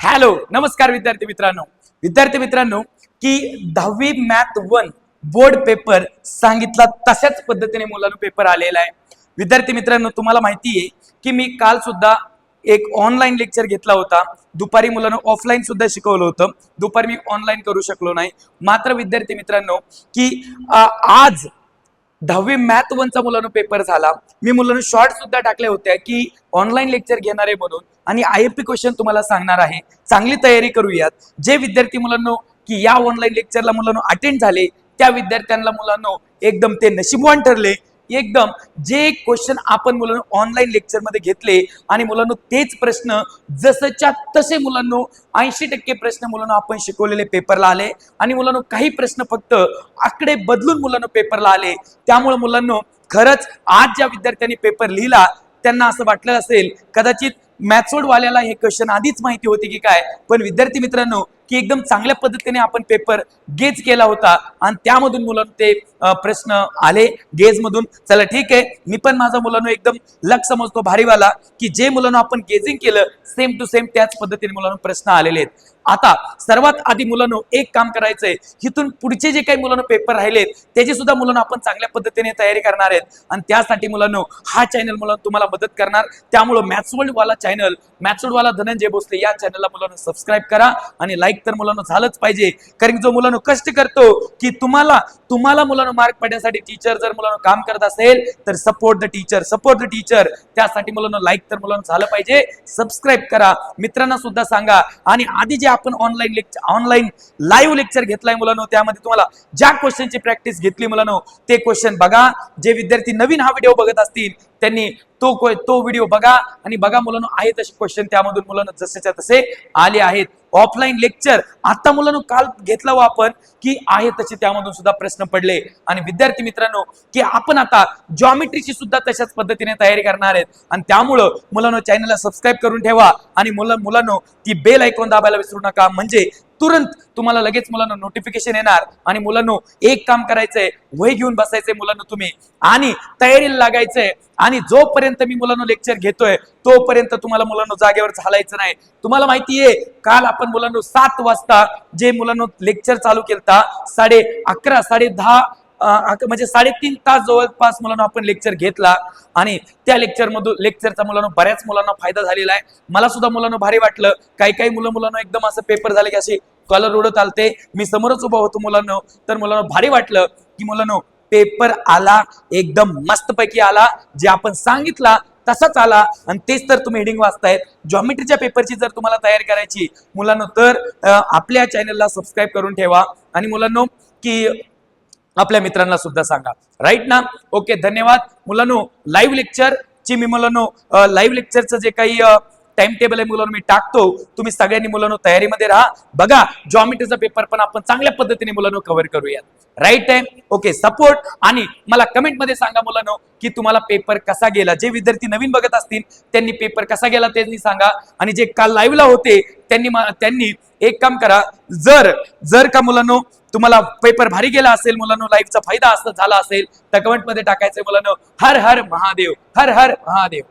Hello नमस्कार विद्यार्थी मित्रांनो. विद्यार्थी मित्रांनो की दहावी मॅथ वन बोर्ड पेपर सांगितला तशाच पद्धतीने मुलांना पेपर आलेला आहे. विद्यार्थी मित्रांनो तुम्हाला माहिती आहे की मी काल सुद्धा एक ऑनलाईन लेक्चर घेतला होता. दुपारी मुलांना ऑफलाईन सुद्धा शिकवलं होतं. दुपारी मी ऑनलाईन करू शकलो नाही. मात्र विद्यार्थी मित्रांनो की आज दहावी मॅथ वनचा मुलांना पेपर झाला. मी मुलांना शॉर्ट सुद्धा टाकले होते की ऑनलाईन लेक्चर घेणार आहे म्हणून आणि आय एफ पी क्वेश्चन तुम्हाला सांगणार आहे. चांगली तयारी करूयात. जे विद्यार्थी मुलांना की या ऑनलाईन लेक्चरला मुलांना अटेंड झाले त्या विद्यार्थ्यांना मुलांना एकदम ते नशीबवान ठरले एकदम जे क्वेश्चन आपण मुलांना ऑनलाईन लेक्चरमध्ये घेतले आणि मुलांना तेच प्रश्न जसंच्या तसे मुलांना ऐंशी टक्के प्रश्न मुलांना आपण शिकवलेले पेपरला आले. आणि मुलांना काही प्रश्न फक्त आकडे बदलून मुलांना पेपरला आले. त्यामुळे मुलांना खरंच आज ज्या विद्यार्थ्यांनी पेपर लिहिला त्यांना असं वाटलं असेल कदाचित मॅथसोडवाल्याला हे क्वेश्चन आधीच माहिती होते की काय. पण विद्यार्थी मित्रांनो की एकदम चांगल्या पद्धतीने आपण पेपर गेज केला होता. आणि त्यामधून मुलांना ते प्रश्न आले गेज मधून. चला ठीक आहे. मी पण माझा मुलांना एकदम लक समजतो भारीवाला की जे मुलांना आपण गेजिंग केलं सेम टू सेम त्याच पद्धतीने मुलांना प्रश्न आलेले आहेत. आता सर्वात आधी मुलांना एक काम करायचंय. इथून पुढचे जे काही मुलांना पेपर राहिलेत त्याची सुद्धा मुलांना आपण चांगल्या पद्धतीने तयारी करणार आहेत. आणि त्यासाठी मुलांना हा चॅनल मुलांना तुम्हाला मदत करणार. त्यामुळं मॅथ्स वर्ल्ड वाला चॅनल मॅथ्स वर्ल्ड वाला धनंजय भोसले या चॅनलला मुलांना सबस्क्राईब करा आणि लाईक तर मुलांना झालंच पाहिजे. कारण जो मुलांना कष्ट करतो की तुम्हाला तुम्हाला मुलांना मार्क पडण्यासाठी टीचर जर मुलांना काम करत असेल तर support the teacher support the teacher त्यासाठी मुलांना लाईक तर मुलांना झालं पाहिजे. सबस्क्राईब करा. मित्रांना सुद्धा सांगा. आणि आधी जे आपण online lecture online live lecture घेतलाय मुलांनो त्यामध्ये तुम्हाला ज्या क्वेश्चनची प्रॅक्टिस घेतली मुलांनो ते क्वेश्चन बघा. जे विद्यार्थी नवीन हा व्हिडिओ बघत असतील त्यांनी तो तो व्हिडिओ बघा आणि बघा मुलांनो आहे तसे क्वेश्चन त्यामधून मुलांना जसेच्या तसे आले आहेत. ऑफलाईन लेक्चर आता मुलांनो काल घेतला हो आपण की आहे तसे त्यामधून सुद्धा प्रश्न पडले. आणि विद्यार्थी मित्रांनो की आपण आता जॉमेट्रीची सुद्धा तशाच पद्धतीने तयारी करणार आहेत. आणि त्यामुळं मुलांनो चॅनलला सबस्क्राईब करून ठेवा. आणि मुलं मुलांनो ती बेल ऐकून दाबायला विसरू नका. म्हणजे तुरंत तुम्हाला लगेच मुलांना नोटिफिकेशन येणार. आणि मुलांनो एक काम करायचंय वय घेऊन बसायचंय मुलांना तुम्ही. आणि तयारीला लागायचंय. आणि जोपर्यंत मी मुलांना लेक्चर घेतोय तोपर्यंत तुम्हाला मुलांना जागेवर चालायचं नाही. तुम्हाला माहितीये काल आपण मुलांना सात वाजता जे मुलांना लेक्चर चालू केलता साडे अकरा साडे दहा म्हणजे साडेतीन तास जवळपास मुलांना आपण लेक्चर घेतला. आणि त्या लेक्चर मधून लेक्चरचा मुलांना बऱ्याच मुलांना फायदा झालेला आहे. मला सुद्धा मुलांना भारी वाटलं. काही काही मुलं मुलांना एकदम असं पेपर झाले की असे कॉलर उडत आलते. मी समोरच उभा होतो मुलांना. तर मुलांना भारी वाटलं की मुलांना पेपर आला एकदम मस्तपैकी आला. जे आपण सांगितला तसाच आला. आणि तेच तर तुम्ही हेडिंग वाचतायत. जॉमेट्रीच्या पेपरची जर तुम्हाला तयारी करायची मुलांना तर आपल्या चॅनलला सबस्क्राईब करून ठेवा. आणि मुलांना की आपल्या मित्रांना सुद्धा सांगा. राईट ना? ओके धन्यवाद. मुलांनो लाईव्ह लेक्चर ची मी मुलांनो लाईव्ह लेक्चरचं जे काही टाइम टेबल आहे मुलांना मी टाकतो. तुम्ही सगळ्यांनी मुलांनो तयारीमध्ये राहा. बघा जॉमेट्रीचा पेपर पण आपण चांगल्या पद्धतीने मुलांनो कव्हर करूयात. राईट टाइम ओके सपोर्ट आणि मला कमेंटमध्ये सांगा मुलांनो की तुम्हाला पेपर कसा गेला? जे विद्यार्थी नवीन बघत असतील त्यांनी पेपर कसा गेला त्यांनी सांगा. आणि जे काल लाईव्हला होते त्यांनी त्यांनी एक काम करा. जर जर का मुलांनो तुम्हाला पेपर भारी गेला असेल मुलांनो लाईफचा फायदा असं झाला असेल तर कमेंटमध्ये टाकायचं मुलांनो हर हर महादेव हर हर महादेव.